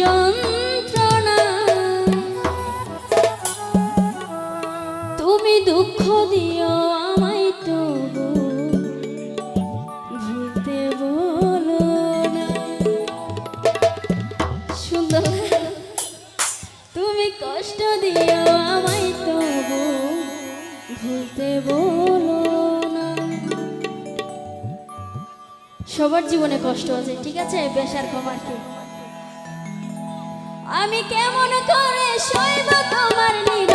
যন্ত্রণা। তুমি দুঃখ দিও আমায় ভুলতে বলো সুন্দর, তুমি কষ্ট দিও আমায় তো ভুলতে বলো সবার জীবনে কষ্ট আছে, ঠিক আছে? বেশার খবর কি? আমি কেমন করে সইব তোমার নি